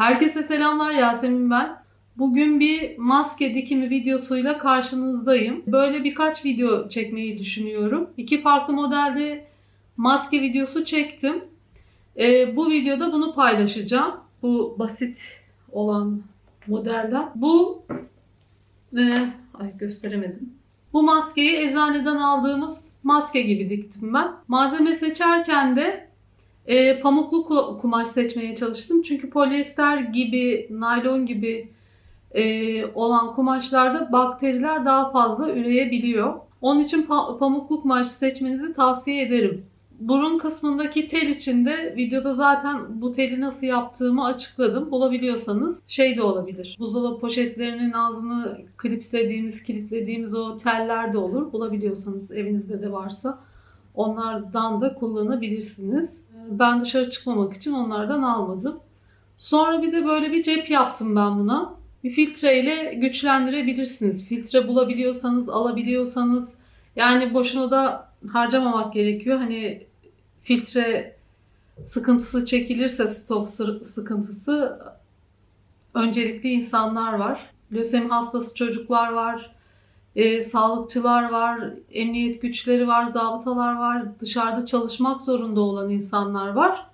Herkese selamlar Yasemin ben. Bugün bir maske dikimi videosuyla karşınızdayım. Böyle birkaç video çekmeyi düşünüyorum. İki farklı modelde maske videosu çektim. Ee, bu videoda bunu paylaşacağım. Bu basit olan modelden. Bu e, ay gösteremedim. Bu maskeyi eczaneden aldığımız maske gibi diktim ben. Malzeme seçerken de e, pamuklu ku- kumaş seçmeye çalıştım. Çünkü polyester gibi, naylon gibi e, olan kumaşlarda bakteriler daha fazla üreyebiliyor. Onun için pa- pamuklu kumaş seçmenizi tavsiye ederim. Burun kısmındaki tel içinde videoda zaten bu teli nasıl yaptığımı açıkladım. Bulabiliyorsanız şey de olabilir. Buzdolabı poşetlerinin ağzını klipslediğimiz, kilitlediğimiz o teller de olur. Bulabiliyorsanız evinizde de varsa onlardan da kullanabilirsiniz. Ben dışarı çıkmamak için onlardan almadım. Sonra bir de böyle bir cep yaptım ben buna. Bir filtreyle güçlendirebilirsiniz. Filtre bulabiliyorsanız, alabiliyorsanız yani boşuna da harcamamak gerekiyor. Hani filtre sıkıntısı çekilirse stok sı- sıkıntısı öncelikli insanlar var. Lösemi hastası çocuklar var. E, sağlıkçılar var, emniyet güçleri var, zabıtalar var, dışarıda çalışmak zorunda olan insanlar var.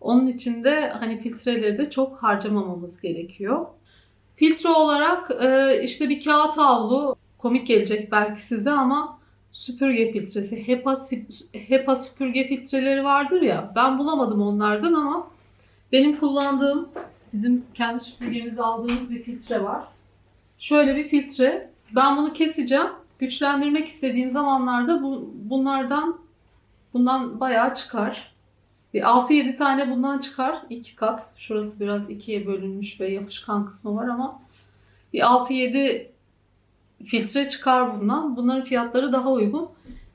Onun için de hani filtreleri de çok harcamamamız gerekiyor. Filtre olarak e, işte bir kağıt havlu komik gelecek belki size ama süpürge filtresi, HEPA, HEPA süpürge filtreleri vardır ya ben bulamadım onlardan ama benim kullandığım bizim kendi süpürgemizi aldığımız bir filtre var. Şöyle bir filtre. Ben bunu keseceğim. Güçlendirmek istediğim zamanlarda bu, bunlardan bundan bayağı çıkar. Bir 6-7 tane bundan çıkar. iki kat. Şurası biraz ikiye bölünmüş ve yapışkan kısmı var ama bir 6-7 filtre çıkar bundan. Bunların fiyatları daha uygun.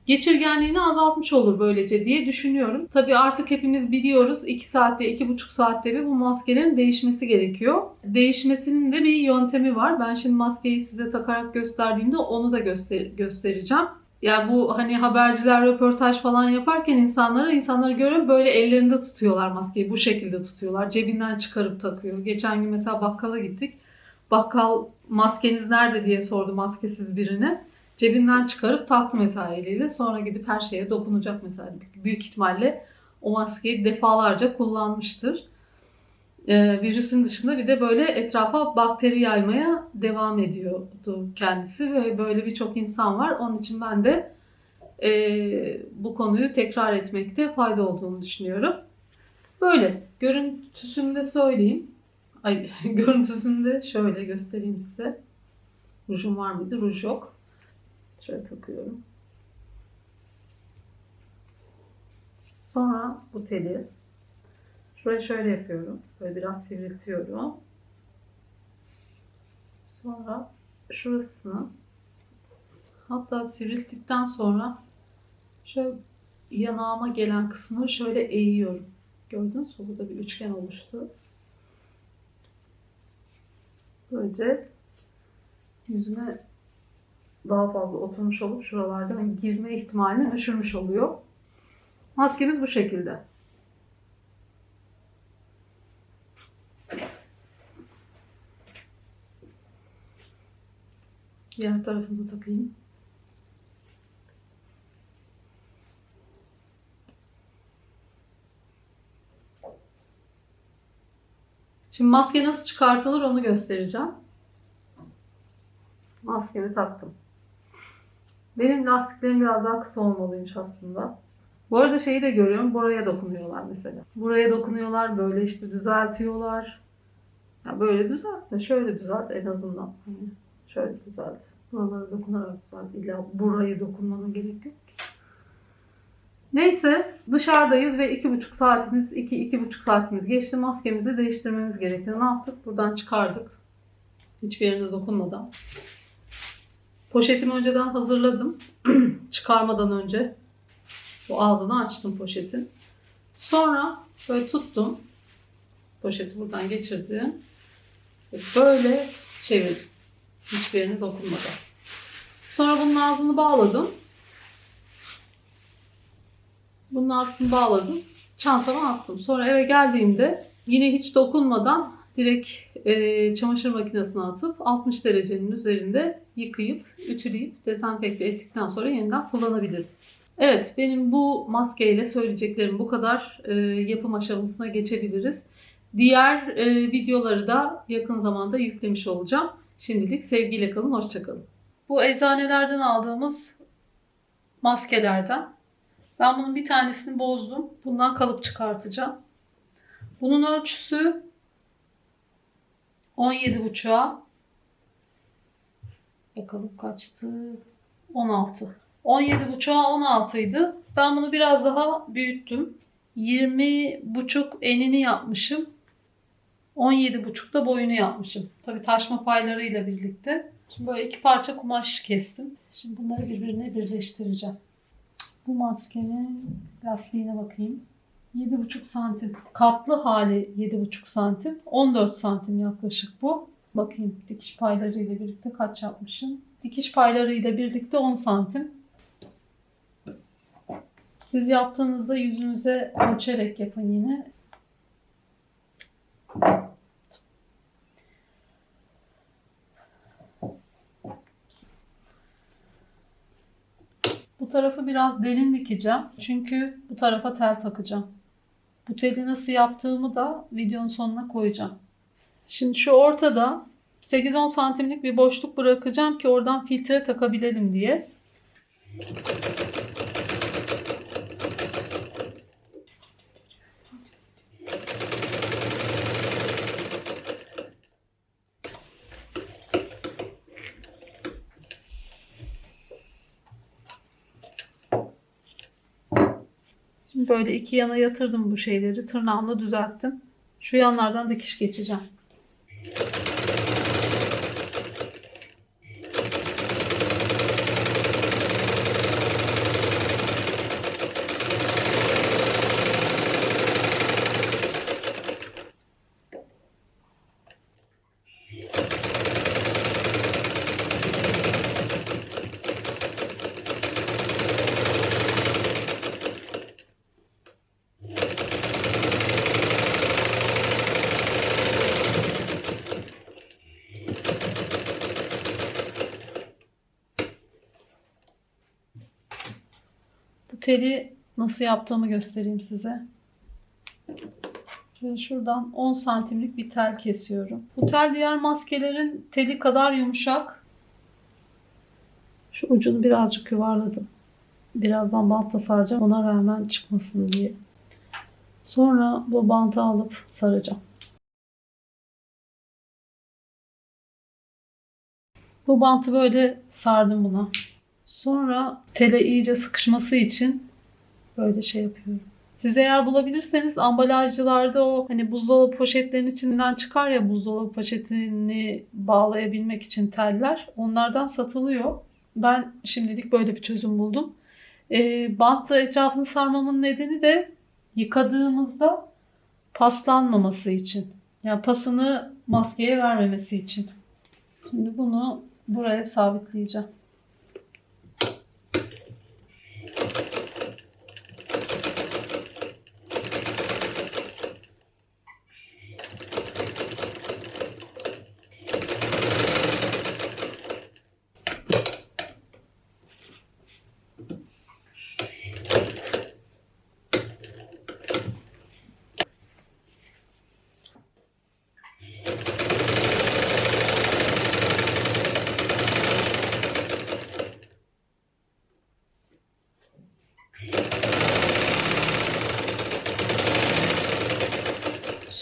Geçirgenliğini azaltmış olur böylece diye düşünüyorum. Tabii artık hepimiz biliyoruz 2 saatte 2,5 saatte bir bu maskelerin değişmesi gerekiyor. Değişmesinin de bir yöntemi var. Ben şimdi maskeyi size takarak gösterdiğimde onu da göster göstereceğim. Ya bu hani haberciler röportaj falan yaparken insanlara insanları görüyorum böyle ellerinde tutuyorlar maskeyi bu şekilde tutuyorlar. Cebinden çıkarıp takıyor. Geçen gün mesela bakkala gittik. Bakkal maskeniz nerede diye sordu maskesiz birine. Cebinden çıkarıp taktı mesela eliyle. Sonra gidip her şeye dokunacak mesela. Büyük ihtimalle o maskeyi defalarca kullanmıştır. Ee, virüsün dışında bir de böyle etrafa bakteri yaymaya devam ediyordu kendisi ve böyle birçok insan var. Onun için ben de e, bu konuyu tekrar etmekte fayda olduğunu düşünüyorum. Böyle görüntüsünü de söyleyeyim. Ay görüntüsünü de şöyle göstereyim size. Rujum var mıydı? Ruj yok. Şöyle takıyorum. Sonra bu teli şuraya şöyle yapıyorum. Böyle biraz sivriltiyorum. Sonra şurasını hatta sivrilttikten sonra şöyle yanağıma gelen kısmını şöyle eğiyorum. Gördünüz mü? Burada bir üçgen oluştu. Böylece yüzüme daha fazla oturmuş olup şuralardan hani girme ihtimalini düşürmüş oluyor. Maskemiz bu şekilde. Diğer tarafını takayım. Şimdi maske nasıl çıkartılır onu göstereceğim. Maskemi taktım. Benim lastiklerim biraz daha kısa olmalıymış aslında. Bu arada şeyi de görüyorum. Buraya dokunuyorlar mesela. Buraya dokunuyorlar. Böyle işte düzeltiyorlar. Ya böyle düzelt. Şöyle düzelt en azından. Hani şöyle düzelt. Buralara dokunarak düzelt. İlla burayı dokunmana gerek yok. Neyse dışarıdayız ve iki buçuk saatimiz, iki, iki buçuk saatimiz geçti. Maskemizi değiştirmemiz gerekiyor. Ne yaptık? Buradan çıkardık. Hiçbir yerine dokunmadan. Poşetimi önceden hazırladım. Çıkarmadan önce bu ağzını açtım poşetin. Sonra böyle tuttum. Poşeti buradan geçirdim. Böyle çevirdim. Hiçbir yerine dokunmadan. Sonra bunun ağzını bağladım. Bunun ağzını bağladım. Çantama attım. Sonra eve geldiğimde yine hiç dokunmadan direkt e, çamaşır makinesine atıp 60 derecenin üzerinde yıkayıp, ütüleyip, dezenfekte ettikten sonra yeniden kullanabilirim. Evet, benim bu maskeyle söyleyeceklerim bu kadar. E, yapım aşamasına geçebiliriz. Diğer e, videoları da yakın zamanda yüklemiş olacağım. Şimdilik sevgiyle kalın, hoşçakalın. Bu eczanelerden aldığımız maskelerden. Ben bunun bir tanesini bozdum. Bundan kalıp çıkartacağım. Bunun ölçüsü 17,5'a bakalım kaçtı? 16. 17,5'a 16 idi. Ben bunu biraz daha büyüttüm. 20,5 enini yapmışım. 17,5 da boyunu yapmışım. Tabi taşma paylarıyla birlikte. Şimdi böyle iki parça kumaş kestim. Şimdi bunları birbirine birleştireceğim. Bu maskenin lastiğine bakayım. 7,5 santim. Katlı hali 7,5 santim. 14 santim yaklaşık bu. Bakayım dikiş payları ile birlikte kaç yapmışım. Dikiş payları ile birlikte 10 santim. Siz yaptığınızda yüzünüze ölçerek yapın yine. Bu tarafı biraz derin dikeceğim. Çünkü bu tarafa tel takacağım. Bu teli nasıl yaptığımı da videonun sonuna koyacağım. Şimdi şu ortada 8-10 santimlik bir boşluk bırakacağım ki oradan filtre takabilelim diye. Böyle iki yana yatırdım bu şeyleri. Tırnağımla düzelttim. Şu yanlardan dikiş geçeceğim. Teli nasıl yaptığımı göstereyim size. Şöyle şuradan 10 santimlik bir tel kesiyorum. Bu tel diğer maskelerin teli kadar yumuşak. Şu ucunu birazcık yuvarladım. Birazdan bantla saracağım ona rağmen çıkmasın diye. Sonra bu bantı alıp saracağım. Bu bantı böyle sardım buna. Sonra tele iyice sıkışması için böyle şey yapıyorum. Siz eğer bulabilirseniz ambalajcılarda o hani buzdolabı poşetlerinin içinden çıkar ya buzdolabı poşetini bağlayabilmek için teller. Onlardan satılıyor. Ben şimdilik böyle bir çözüm buldum. E, bantla etrafını sarmamın nedeni de yıkadığımızda paslanmaması için. Yani pasını maskeye vermemesi için. Şimdi bunu buraya sabitleyeceğim.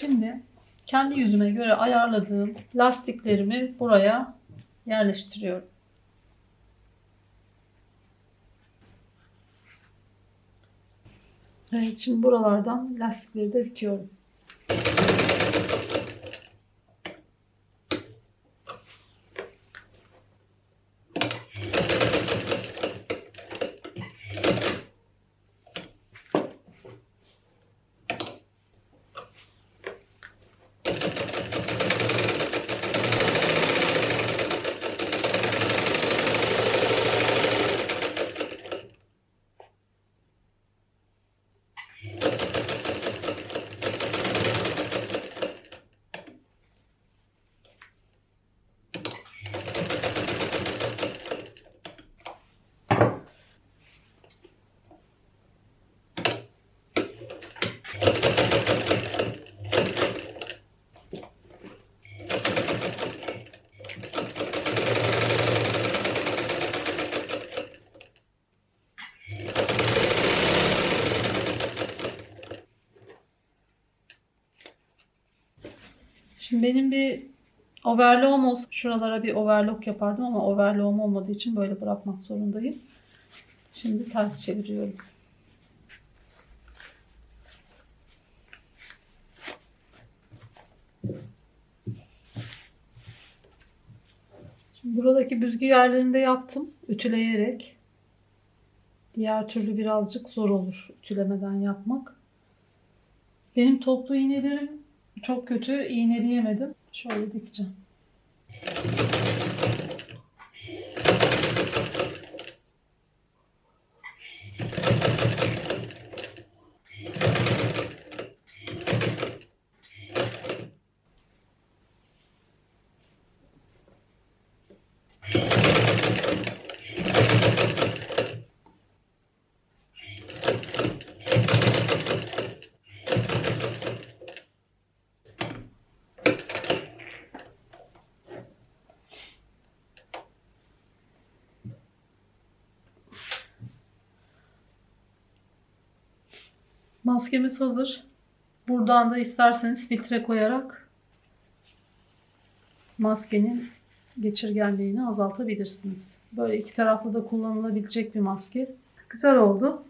Şimdi kendi yüzüme göre ayarladığım lastiklerimi buraya yerleştiriyorum. Evet, şimdi buralardan lastikleri de dikiyorum. Şimdi benim bir overlock'um olsa şuralara bir overlock yapardım ama overlock'um olmadığı için böyle bırakmak zorundayım. Şimdi ters çeviriyorum. Buradaki büzgü yerlerini de yaptım ütüleyerek. Diğer türlü birazcık zor olur ütülemeden yapmak. Benim toplu iğnelerim çok kötü. iğneleyemedim. Şöyle dikeceğim. Maskemiz hazır. Buradan da isterseniz filtre koyarak maskenin geçirgenliğini azaltabilirsiniz. Böyle iki taraflı da kullanılabilecek bir maske. Güzel oldu.